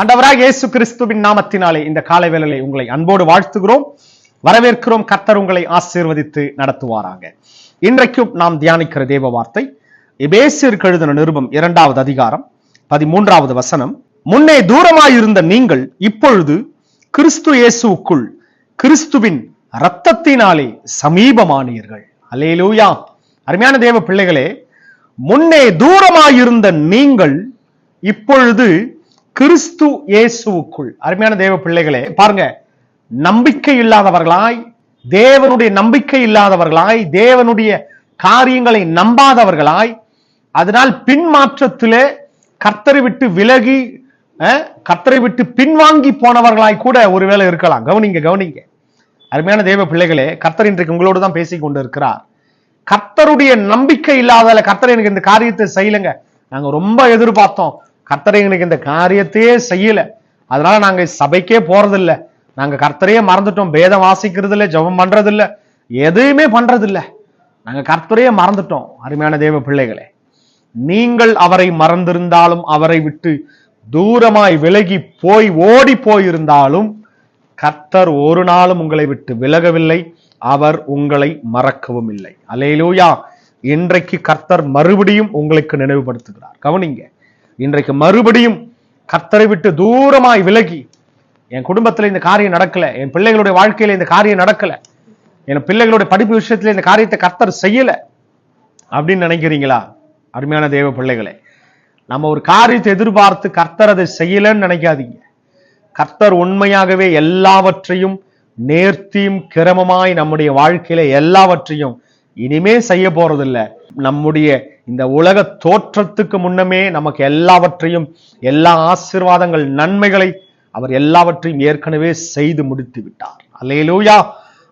ஆண்டவராக இயேசு கிறிஸ்துவின் நாமத்தினாலே இந்த காலை வேளையிலே உங்களை அன்போடு வாழ்த்துகிறோம். வரவேற்கிறோம். கர்த்தர் உங்களை ஆசீர்வதித்து நடத்துவாராங்க இன்றைக்கும் நாம் தியானிக்கிற தேவ வார்த்தை எபேசியருக்கு எழுதின நிருபம் இரண்டாவது அதிகாரம் பதிமூன்றாவது வசனம். முன்னே தூரமாயிருந்த நீங்கள் இப்பொழுது கிறிஸ்து இயேசுவுக்குள் கிறிஸ்துவின் இரத்தத்தினாலே சமீபமானீர்கள். அல்லேலூயா. அருமையான தேவ பிள்ளைகளே முன்னே தூரமாயிருந்த நீங்கள் இப்பொழுது கிறிஸ்து இயேசுவுக்குள். அருமையான தேவ பிள்ளைகளே பாருங்க. நம்பிக்கை இல்லாதவர்களாய் தேவனுடைய நம்பிக்கை இல்லாதவர்களாய் தேவனுடைய காரியங்களை நம்பாதவர்களாய் அதனால் பின்மாற்றத்திலே கர்த்தரை விட்டு விலகி அஹ், கர்த்தரை விட்டு பின்வாங்கி போனவர்களாய் கூட ஒருவேளை இருக்கலாம். கவனிங்க கவனிங்க. அருமையான தேவ பிள்ளைகளே கர்த்தர் இன்றைக்கு உங்களோடு தான் பேசி கொண்டு இருக்கிறார் கர்த்தருடைய நம்பிக்கை இல்லாதால கர்த்தர் எனக்கு இந்த காரியத்தை செய்யலைங்க. நாங்க ரொம்ப எதிர்பார்த்தோம். கர்த்தரை எனக்கு இந்த காரியத்தையே செய்யல. அதனால நாங்க சபைக்கே போறதில்ல. நாங்க கர்த்தரையே மறந்துட்டோம். பேதம் வாசிக்கிறது இல்லை ஜெபம் பண்றது இல்ல எதுவுமே பண்றது இல்ல நாங்க கர்த்தரையே மறந்துட்டோம் அருமையான தேவ பிள்ளைகளே. நீங்கள் அவரை மறந்திருந்தாலும் அவரை விட்டு தூரமாய் விலகி போய் ஓடி போயிருந்தாலும் கர்த்தர் ஒரு நாளும் உங்களை விட்டு விலகவில்லை. அவர் உங்களை மறக்கவும் இல்லை. அலையிலூயா. இன்றைக்கு கர்த்தர் மறுபடியும் உங்களுக்கு நினைவுபடுத்துகிறார். கவனிங்க. இன்றைக்கு மறுபடியும் கத்தரை விட்டு தூரமாய் விலகி என் குடும்பத்தில் இந்த காரியம் நடக்கல என் பிள்ளைகளுடைய வாழ்க்கையில இந்த காரியம் நடக்கல என் பிள்ளைகளுடைய படிப்பு விஷயத்துல இந்த காரியத்தை கத்தர் செய்யல அப்படின்னு நினைக்கிறீங்களா? அருமையான தேவ பிள்ளைகளே நம்ம ஒரு காரியத்தை எதிர்பார்த்து கர்த்தர் அதை செய்யலன்னு நினைக்காதீங்க. கர்த்தர் உண்மையாகவே எல்லாவற்றையும் நேர்த்தியும் கிரமமாய் நம்முடைய வாழ்க்கையில எல்லாவற்றையும் இனிமே செய்ய போறதில்லை. நம்முடைய இந்த உலக தோற்றத்துக்கு முன்னமே நமக்கு எல்லாவற்றையும் எல்லா ஆசீர்வாதங்கள் நன்மைகளை அவர் எல்லாவற்றையும் ஏற்கனவே செய்து முடித்து விட்டார். அல்லையிலூயா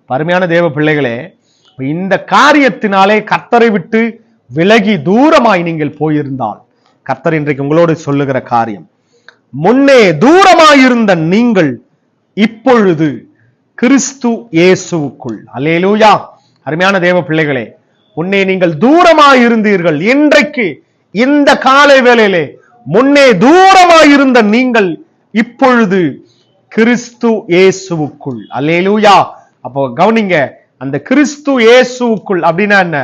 பருமையான தேவ பிள்ளைகளே இந்த காரியத்தினாலே கர்த்தரை விட்டு விலகி தூரமாய் நீங்கள் போயிருந்தால் கர்த்தர் இன்றைக்கு உங்களோடு சொல்லுகிற காரியம் முன்னே தூரமாயிருந்த நீங்கள் இப்பொழுது கிறிஸ்து இயேசுவுக்குள். அல்லேலூயா! அருமையான தேவ பிள்ளைகளே முன்னே நீங்கள் தூரமாயிருந்தீர்கள். இன்றைக்கு இந்த காலை வேளையிலே முன்னே தூரமாயிருந்த நீங்கள் இப்பொழுது கிறிஸ்து இயேசுவுக்குள். அல்லேலூயா. அப்போ கவனிங்க அந்த கிறிஸ்து இயேசுவுக்குள் அப்படின்னா என்ன?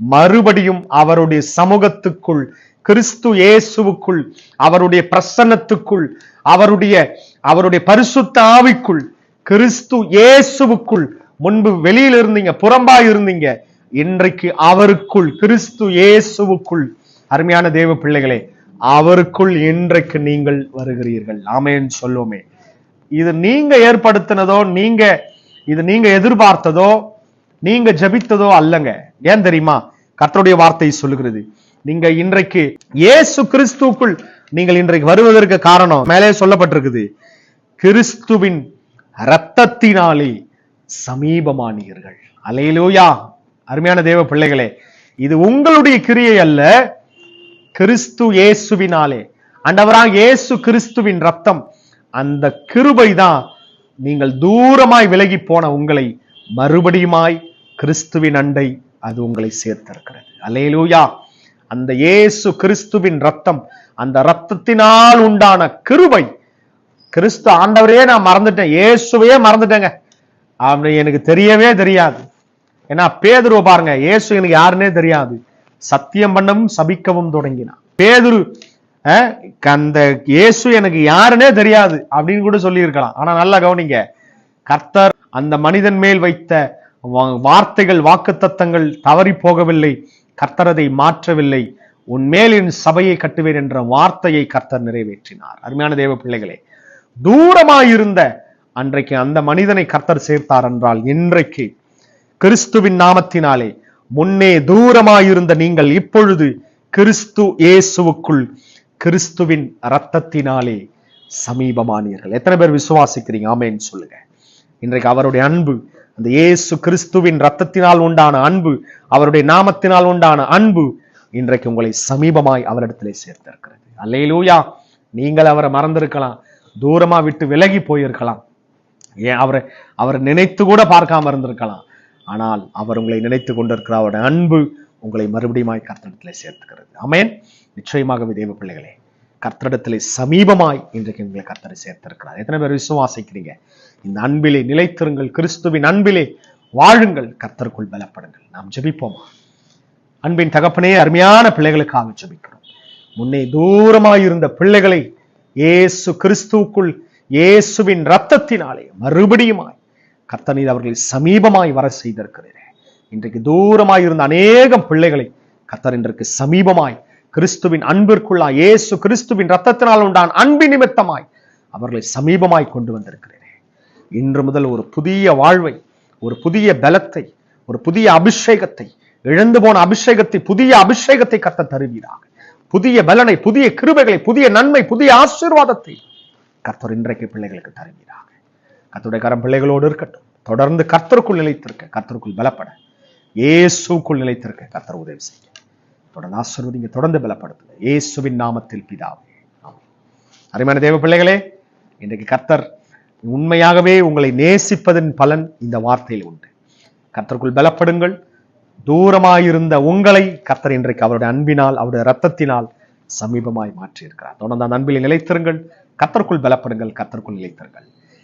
மறுபடியும் அவருடைய சமூகத்துக்குள் கிறிஸ்து இயேசுவுக்குள் அவருடைய பிரசன்னத்துக்குள் அவருடைய அவருடைய பரிசுத்த ஆவிக்குள் கிறிஸ்து இயேசுவுக்குள். முன்பு வெளியில இருந்தீங்க புறம்பா இருந்தீங்க இன்றைக்கு அவருக்குள் கிறிஸ்து இயேசுவுக்குள். அருமையான தேவ பிள்ளைகளே அவருக்குள் இன்றைக்கு நீங்கள் வருகிறீர்கள். ஆமேன்னு சொல்லுவோமே. இது நீங்க ஏற்படுத்தினதோ நீங்க இது நீங்க எதிர்பார்த்ததோ நீங்க ஜெபித்ததோ அல்லங்க. ஏன் தெரியுமா? கர்த்தருடைய வார்த்தை சொல்லுகிறது. நீங்க இன்றைக்கு இயேசு கிறிஸ்துவுக்குள் நீங்கள் இன்றைக்கு வருவதற்கு காரணம் மேலே சொல்லப்பட்டிருக்குது. கிறிஸ்துவின் இரத்தத்தினாலே சமீபமானீர்கள். அலையிலூயா. அருமையான தேவ பிள்ளைகளே இது உங்களுடைய கிரியை அல்ல கிறிஸ்து இயேசுவினாலே. அண்டவராக இயேசு கிறிஸ்துவின் ரத்தம் அந்த கிருபை தான் நீங்கள் தூரமாய் விலகி போன உங்களை மறுபடியுமாய் கிறிஸ்துவின் அண்டை அது உங்களை சேர்த்திருக்கிறது. அலையலூயா அந்த இயேசு கிறிஸ்துவின் ரத்தம் அந்த ரத்தத்தினால் உண்டான கிருபை கிறிஸ்து ஆண்டவரையே நான் மறந்துட்டேன். இயேசுவையே மறந்துட்டேங்க. அப்படி எனக்கு தெரியவே தெரியாது. ஏன்னா பேதுருவ பாருங்க இயேசு எனக்கு யாருன்னே தெரியாது. சத்தியம் பண்ணவும் சபிக்கவும் தொடங்கினான். பேதுரு அந்த இயேசு எனக்கு யாருன்னே தெரியாது அப்படின்னு கூட சொல்லியிருக்கலாம். ஆனா நல்லா கவனிங்க கர்த்தர் அந்த மனிதன் மேல் வைத்த வார்த்தைகள் வார்த்தைகள் வாக்குத்தத்தங்கள் தவறி போகவில்லை. கர்த்தர் அதை மாற்றவில்லை. உன் மேலின் என் சபையை கட்டுவேன் என்ற வார்த்தையை கர்த்தர் நிறைவேற்றினார். அருமையான தேவ பிள்ளைகளே தூரமாயிருந்த அன்றைக்கு அந்த மனிதனை கர்த்தர் சேர்த்தார் என்றால் இன்றைக்கு கிறிஸ்துவின் நாமத்தினாலே முன்னே தூரமாயிருந்த நீங்கள் இப்பொழுது கிறிஸ்து இயேசுவுக்குள் கிறிஸ்துவின் ரத்தத்தினாலே சமீபமானீர்கள். எத்தனை பேர் விசுவாசிக்கிறீங்க? ஆமேன்னு சொல்லுங்க. இன்றைக்கு அவருடைய அன்பு அந்த இயேசு கிறிஸ்துவின் ரத்தத்தினால் உண்டான அன்பு அவருடைய நாமத்தினால் உண்டான அன்பு இன்றைக்கு உங்களை சமீபமாய் அவரிடத்திலே சேர்த்திருக்கிறது. அல்லையிலூயா நீங்கள் அவரை மறந்திருக்கலாம். தூரமா விட்டு விலகி போயிருக்கலாம். ஏன்? அவரை அவர் நினைத்து கூட பார்க்காம இருந்திருக்கலாம். ஆனால் அவர் உங்களை நினைத்து கொண்டிருக்கிற அவருடைய அன்பு உங்களை மறுபடியும் கர்த்தடத்தில் சேர்த்துக்கிறது. அமேன் நிச்சயமாகவே தேவ பிள்ளைகளே கர்த்தடத்தில் சமீபமாய் இன்றைக்கு உங்களை கர்த்தரை சேர்த்திருக்கிறார். எத்தனை பேர் விசுவாசிக்கிறீங்க? இந்த அன்பிலே நிலைத்திருங்கள். கிறிஸ்துவின் அன்பிலே வாழுங்கள். கர்த்தருக்குள் பலப்படுங்கள். நாம் ஜபிப்போமா? அன்பின் தகப்பனே அருமையான பிள்ளைகளுக்காக ஜபிக்கிறோம். முன்னே தூரமாய் இருந்த பிள்ளைகளை இயேசு கிறிஸ்துவுக்குள் இயேசுவின் ரத்தத்தினாலே மறுபடியுமாய் கர்த்தனீர் அவர்களை சமீபமாய் வர செய்திருக்கிறீரே. இன்றைக்கு தூரமாய் இருந்த அநேகம் பிள்ளைகளை கர்த்தர் இன்றைக்கு சமீபமாய் கிறிஸ்துவின் அன்பிற்குள்ளா இயேசு கிறிஸ்துவின் ரத்தத்தினால் உண்டான் அன்பின் நிமித்தமாய் அவர்களை சமீபமாய் கொண்டு வந்திருக்கிறீரே. இன்று முதல் ஒரு புதிய வாழ்வை ஒரு புதிய பலத்தை ஒரு புதிய அபிஷேகத்தை இழந்து போன அபிஷேகத்தை புதிய அபிஷேகத்தை கத்த தருவீராக. புதிய பலனை புதிய கிருபைகளை புதிய நன்மை புதிய ஆசீர்வாதத்தை கர்த்தர் இன்றைக்கு பிள்ளைகளுக்கு தருவீராக. கத்துடைய கரம் பிள்ளைகளோடு இருக்கட்டும். தொடர்ந்து கர்த்தருக்குள் நிலைத்திருக்க கர்த்தருக்குள் பலப்பட. ஏசுக்குள் நிலைத்திருக்க கர்த்தர் உதவி செய்ய. தொடர்ந்து ஆசீர்வதிங்க தொடர்ந்து பலப்படுத்துங்க. ஏசுவின் நாமத்தில் பிதாவே அருமையான தேவ பிள்ளைகளே இன்றைக்கு கர்த்தர் உண்மையாகவே உங்களை நேசிப்பதன் பலன் இந்த வார்த்தையில் உண்டு. கர்த்தருக்குள் பலப்படுங்கள். தூரமாயிருந்த உங்களை கர்த்தர் இன்றைக்கு அவருடைய அன்பினால் அவருடைய ரத்தத்தினால் சமீபமாய் மாற்றியிருக்கிறார். தொடர்ந்து அந்த அன்பில் நிலைத்திருங்கள். கத்தருக்குள் பலப்படுங்கள் கத்தருக்குள் நிலைத்திருங்கள்.